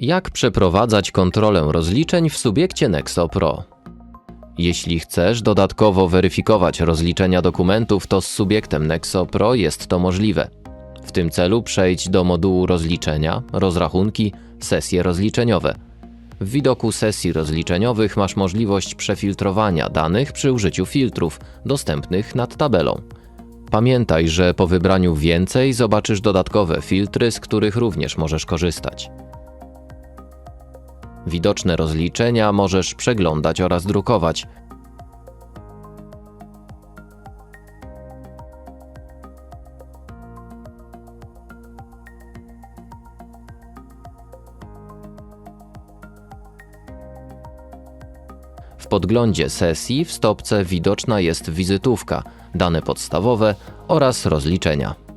Jak przeprowadzać kontrolę rozliczeń w subiekcie Nexo Pro? Jeśli chcesz dodatkowo weryfikować rozliczenia dokumentów, to z subiektem Nexo Pro jest to możliwe. W tym celu przejdź do modułu rozliczenia, rozrachunki, sesje rozliczeniowe. W widoku sesji rozliczeniowych masz możliwość przefiltrowania danych przy użyciu filtrów dostępnych nad tabelą. Pamiętaj, że po wybraniu więcej zobaczysz dodatkowe filtry, z których również możesz korzystać. Widoczne rozliczenia możesz przeglądać oraz drukować. W podglądzie sesji w stopce widoczna jest wizytówka, dane podstawowe oraz rozliczenia.